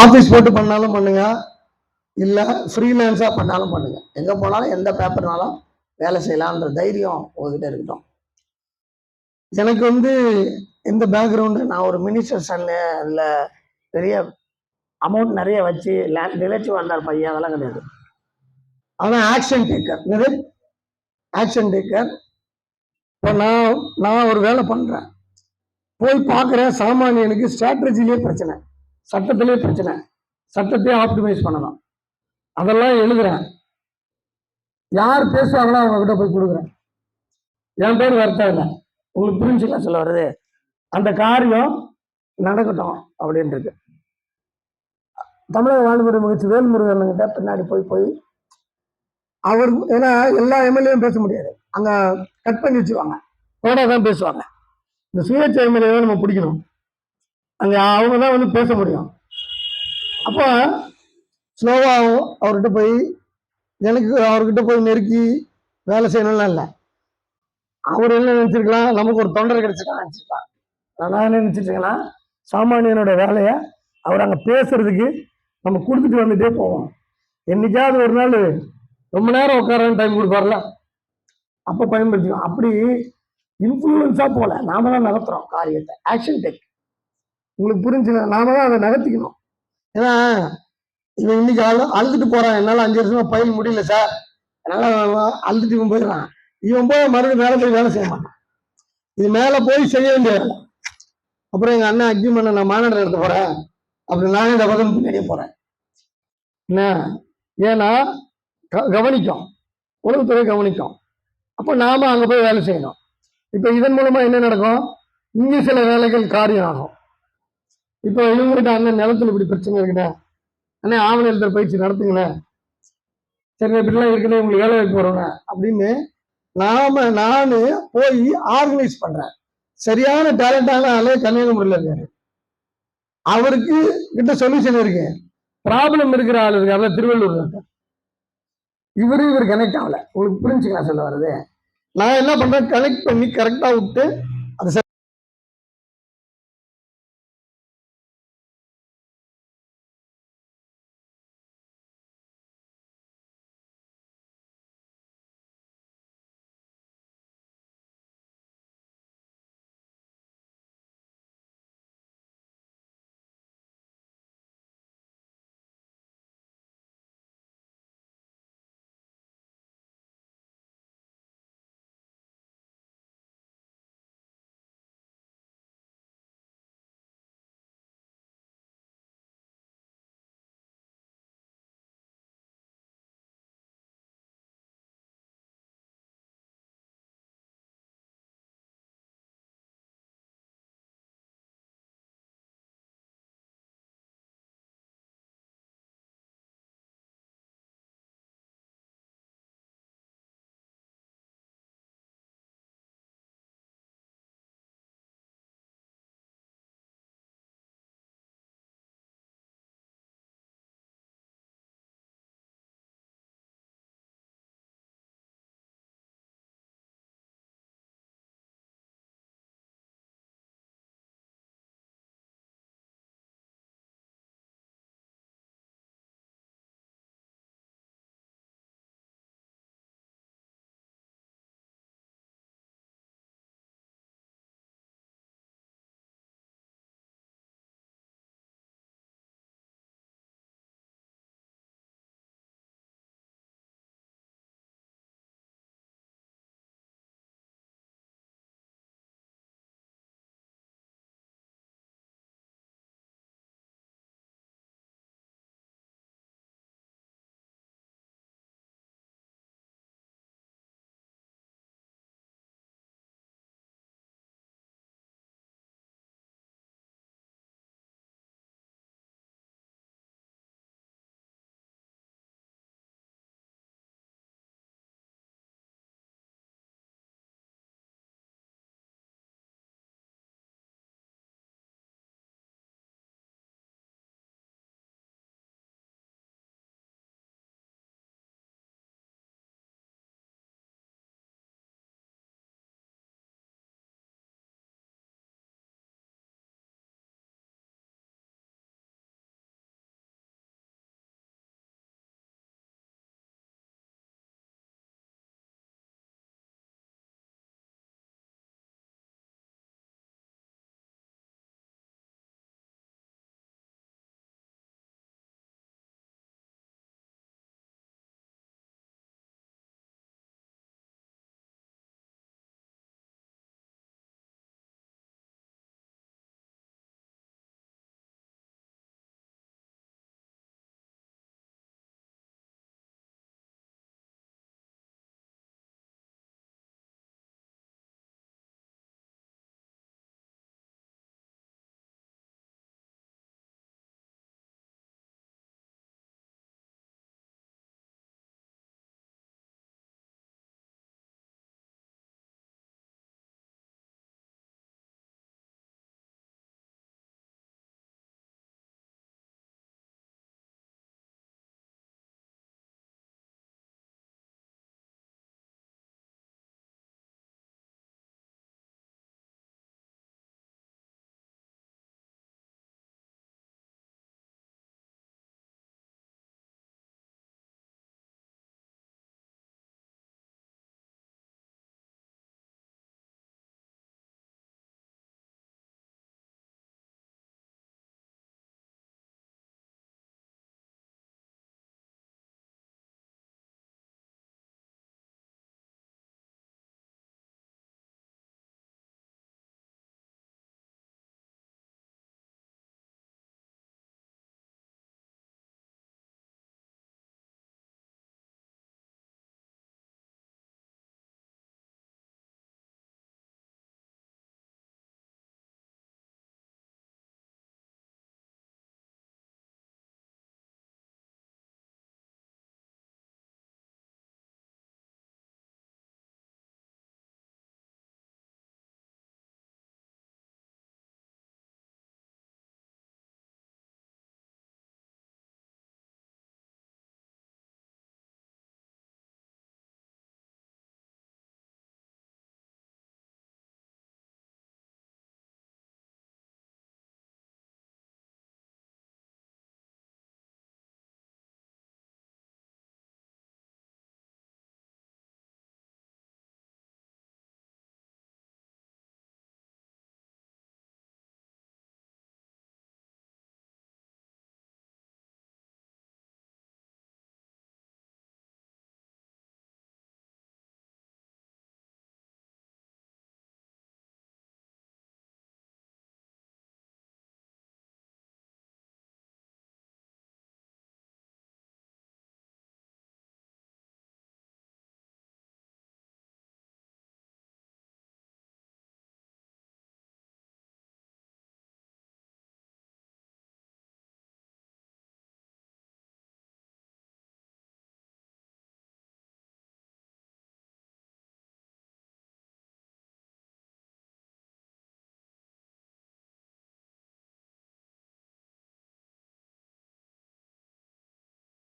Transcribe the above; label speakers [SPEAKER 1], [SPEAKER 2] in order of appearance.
[SPEAKER 1] Office போட்டு பண்ணாலும் பண்ணுங்க. இல்லை ஃப்ரீலான்ஸாக பண்ணாலும் பண்ணுங்க. எங்கே போனாலும் எந்த பேப்பர்னாலும் வேலை செய்யலான்ற தைரியம் உங்ககிட்ட இருக்கட்டும். எனக்கு வந்து இந்த பேக்ரவுண்டு நான் ஒரு மினிஸ்டர் சன்னு அதில் பெரிய அமௌண்ட் நிறைய வச்சு லேண்ட் ரிலேட்டிவ் வந்தார் பையன் அதெல்லாம் கிடையாது. ஆனால் ஆக்ஷன் டேக்கர் என்னது? ஆக்ஷன் டேக்கர் இப்போ நான் நான் ஒரு வேலை பண்ணுறேன் போய் பார்க்குறேன் சாமானியனுக்கு ஸ்ட்ராட்டஜிலே பிரச்சனை. சட்டத்திலே பிரச்சனை. சட்டத்தையே ஆப்டிமைஸ் பண்ணணும். அதெல்லாம் எழுதுறேன். யார் பேசுவாங்களோ அவங்க கிட்ட போய் கொடுக்குறேன். என் பேர் வருத்தம் இல்லை. உங்களுக்கு புரிஞ்சுக்கலாம் சொல்ல வருது அந்த காரியம் நடக்கட்டும் அப்படின்றது. தமிழக வாழ்முறை முயற்சி வேல்முருகன் கிட்ட பின்னாடி போய் போய் அவர் ஏன்னா எல்லா எம்எல்ஏவும் பேச முடியாது. அங்க கட் பண்ணி வச்சுருவாங்க. கோடா தான் பேசுவாங்க. இந்த சுயேட்சை எம்எல்ஏ தான் நம்ம பிடிக்கணும். அங்க அவங்க தான் வந்து பேச முடியும். அப்போ ஸ்லோவாகவும் அவர்கிட்ட போய் எனக்கு அவர்கிட்ட போய் நெருக்கி வேலை செய்யணும்லாம் இல்லை. அவர் என்ன நினச்சிருக்கலாம்? நமக்கு ஒரு தொண்டர் கிடைச்சிருக்கலாம் நினச்சிருக்கலாம். நான் என்ன நினைச்சிருக்கேன்னா சாமானியனோட வேலையை அவர் அங்கே பேசுறதுக்கு நம்ம கொடுத்துட்டு வந்துட்டே போவோம். என்னைக்காவது ஒரு நாள் ரொம்ப நேரம் உட்காரன்னு டைம் கொடுப்பார்ல. அப்போ பயன்படுத்திக்கும் அப்படி இன்ஃப்ளூயன்ஸாக போகல. நாம தான் நடத்துகிறோம் காரியத்தை. ஆக்ஷன் டெக் உங்களுக்கு புரிஞ்சுங்க நாம தான் அதை நகர்த்திக்கணும். ஏன்னா இவன் இன்னைக்கு அழு அழுதுட்டு போறான். என்னால் அஞ்சு வருஷமா பயில் முடியல சார். அதனால அழுதுட்டு இவன் போயிடுறான். இவன் போய் மறுபடியும் மேலே போய் வேலை செய்ய மாட்டான். இது மேலே போய் செய்ய வேண்டிய வேலை. அப்புறம் எங்கள் அண்ணன் அக்னிமண்ணை நான் மாநாடு நடத்த போகிறேன் அப்படி நானே இந்த பக்கம் பின்னாடியே போகிறேன் என்ன? ஏன்னா க- கவனிக்கும். உளவுத்துறை கவனிக்கும். அப்போ நாம அங்கே போய் வேலை செய்யணும். இப்போ இதன் மூலமா என்ன நடக்கும்? இங்கே சில வேலைகள் காரியம் ஆகும் இப்போ இவங்ககிட்ட அண்ணன் நிலத்துல இப்படி பிரச்சனை இருக்குண்ணே அண்ணே ஆவண எழுத்தர் பயிற்சி நடத்துங்களேன் சரி இப்படிலாம் இருக்குன்னு உங்களுக்கு வேலை வாய்ப்பு வருங்க அப்படின்னு நாம நானு போய் ஆர்கனைஸ் பண்றேன். சரியான டேலண்டான ஆளே கன்னியாகுமரியில் இருக்காரு. அவருக்கு கிட்ட சொல்யூஷன் இருக்கு. ப்ராப்ளம் இருக்கிற ஆள் இருக்காருல திருவள்ளூர்ல இருக்கார். இவரு இவர் கனெக்ட் ஆகல. உங்களுக்கு புரிஞ்சுக்கலாம் சொல்ல வர்றது. நான் என்ன பண்றேன் கனெக்ட் பண்ணி கரெக்டா விட்டு